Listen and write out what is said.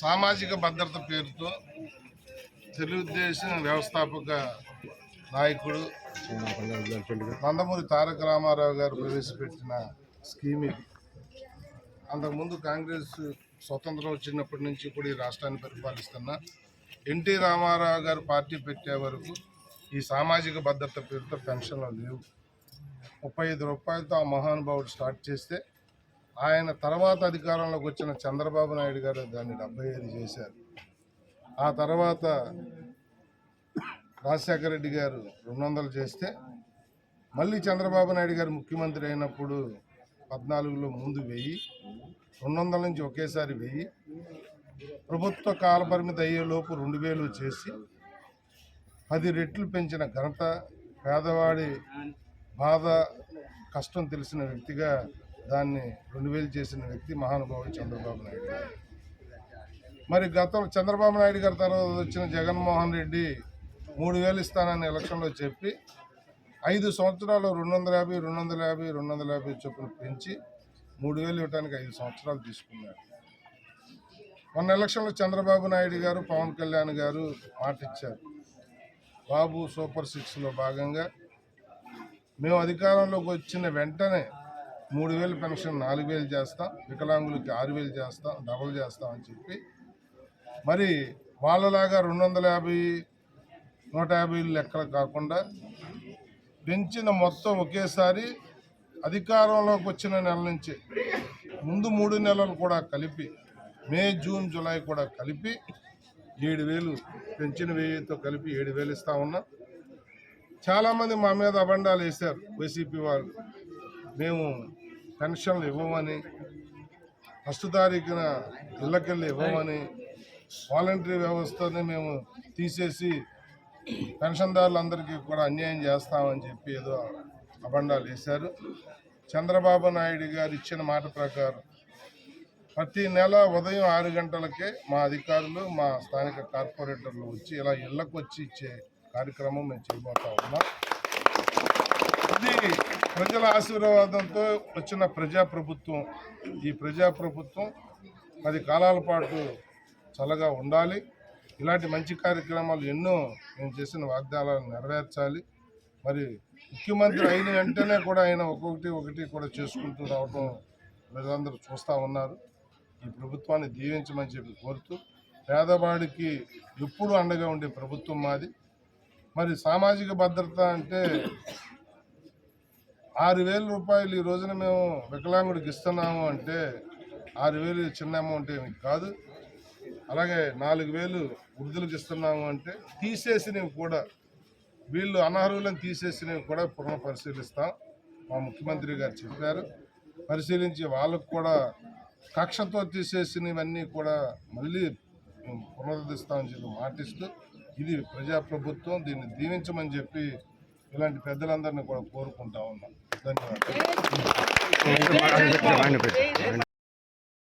సామాజిక భద్రత పేరుతో తెలుగుదేశం వ్యవస్థాపక నాయకుడు నందమూరి తారక రామారావు గారు ప్రవేశపెట్టిన స్కీమ్ ఇది. అంతకుముందు కాంగ్రెస్ స్వతంత్రం వచ్చినప్పటి నుంచి కూడా ఈ రాష్ట్రాన్ని పరిపాలిస్తున్న ఎన్టీ రామారావు గారు పార్టీ పెట్టే వరకు ఈ సామాజిక భద్రత పేరుతో పెన్షన్లు లేవు. ముప్పై ఐదు రూపాయలతో ఆ మహానుభావుడు స్టార్ట్ చేస్తే ఆయన తర్వాత అధికారంలోకి వచ్చిన చంద్రబాబు నాయుడు గారు దాన్ని డెబ్బై ఐదు చేశారు. ఆ తర్వాత రాజశేఖర రెడ్డి గారు రెండు వందలు చేస్తే మళ్ళీ చంద్రబాబు నాయుడు గారు ముఖ్యమంత్రి అయినప్పుడు పద్నాలుగులో ముందు వెయ్యి రెండు వందల నుంచి ఒకేసారి వెయ్యి ప్రభుత్వ కాలపరిమితి అయ్యేలోపు రెండు వేలు చేసి పది రెట్లు పెంచిన ఘనత పేదవాడి బాధ కష్టం తెలిసిన వ్యక్తిగా దాన్ని రెండు వేలు చేసిన వ్యక్తి మహానుభావుడు చంద్రబాబు నాయుడు గారు. మరి గతంలో చంద్రబాబు నాయుడు గారి తర్వాత వచ్చిన జగన్మోహన్ రెడ్డి మూడు వేలు ఇస్తానని ఎలక్షన్లో చెప్పి ఐదు సంవత్సరాలు రెండు వందల యాభై రెండు వందల యాభై రెండు వందల యాభై చొప్పున పెంచి మూడు వేలు ఇవ్వడానికి ఐదు సంవత్సరాలు తీసుకున్నాడు మొన్న ఎలక్షన్లో చంద్రబాబు నాయుడు గారు పవన్ కళ్యాణ్ గారు మాట ఇచ్చారు. బాబు సూపర్ సిక్స్లో భాగంగా మేము అధికారంలోకి వచ్చిన వెంటనే మూడు వేలు పెన్షన్ నాలుగు వేలు చేస్తాం వికలాంగులకి ఆరు వేలు చేస్తాం డబుల్ చేస్తాం అని చెప్పి. మరి వాళ్ళలాగా రెండు వందల యాభై నూట యాభై లెక్కలు కాకుండా పెంచిన మొత్తం ఒకేసారి అధికారంలోకి వచ్చిన నెల నుంచి ముందు మూడు నెలలు కూడా కలిపి మే జూన్ జూలై కూడా కలిపి ఏడు వేలు పెంచిన వెయ్యితో కలిపి ఏడు వేలు ఇస్తా ఉన్నాం. చాలామంది మా మీద అబండాలు వేశారు వైసీపీ వాళ్ళు. మేము పెన్షన్లు ఇవ్వమని ఫస్ట్ తారీఖున ఇళ్ళకెళ్ళి ఇవ్వమని వాలంటరీ వ్యవస్థని మేము తీసేసి పెన్షన్దారులందరికీ కూడా అన్యాయం చేస్తామని చెప్పి ఏదో అబండాలు వేశారు. చంద్రబాబు నాయుడు గారు ఇచ్చిన మాట ప్రకారం ప్రతి నెల ఉదయం ఆరు గంటలకే మా అధికారులు మా స్థానిక కార్పొరేటర్లు వచ్చి ఇలా ఇళ్ళకు వచ్చి ఇచ్చే కార్యక్రమం మేము చేయబోతా ఉన్నాం. ప్రజల ఆశీర్వాదంతో వచ్చిన ప్రజాప్రభుత్వం ఈ ప్రజాప్రభుత్వం పది కాలాల పాటు చల్లగా ఉండాలి. ఇలాంటి మంచి కార్యక్రమాలు ఎన్నో మేము చేసిన వాగ్దానాలను నెరవేర్చాలి. మరి ముఖ్యమంత్రి అయిన వెంటనే కూడా ఆయన ఒక్కొక్కటి ఒకటి కూడా చేసుకుంటూ రావటం ప్రజలందరూ చూస్తూ ఉన్నారు. ఈ ప్రభుత్వాన్ని దీవించమని చెప్పి కోరుతూ పేదవాడికి ఎప్పుడు అండగా ఉండే ప్రభుత్వం మాది. మరి సామాజిక భద్రత అంటే ఆరు వేల రూపాయలు ఈ రోజున మేము వికలాంగుడికి ఇస్తున్నాము అంటే ఆరు వేలు చిన్న అమౌంట్ ఏమి కాదు. అలాగే నాలుగు వేలు వృద్ధులకు ఇస్తున్నాము అంటే తీసేసినవి కూడా వీళ్ళు అనర్హులను తీసేసినవి కూడా పునః పరిశీలిస్తాం. మా ముఖ్యమంత్రి గారు చెప్పారు. పరిశీలించి వాళ్ళకు కూడా కక్షతో తీసేసినవన్నీ కూడా మళ్ళీ మేము పునరుద్ధరిస్తామని చెప్పి మాటిస్తూ ఇది ప్రజాప్రభుత్వం దీన్ని దీవించమని చెప్పి ఇలాంటి పెద్దలందరినీ కూడా కోరుకుంటా ఉన్నాం. ధన్యవాదాలు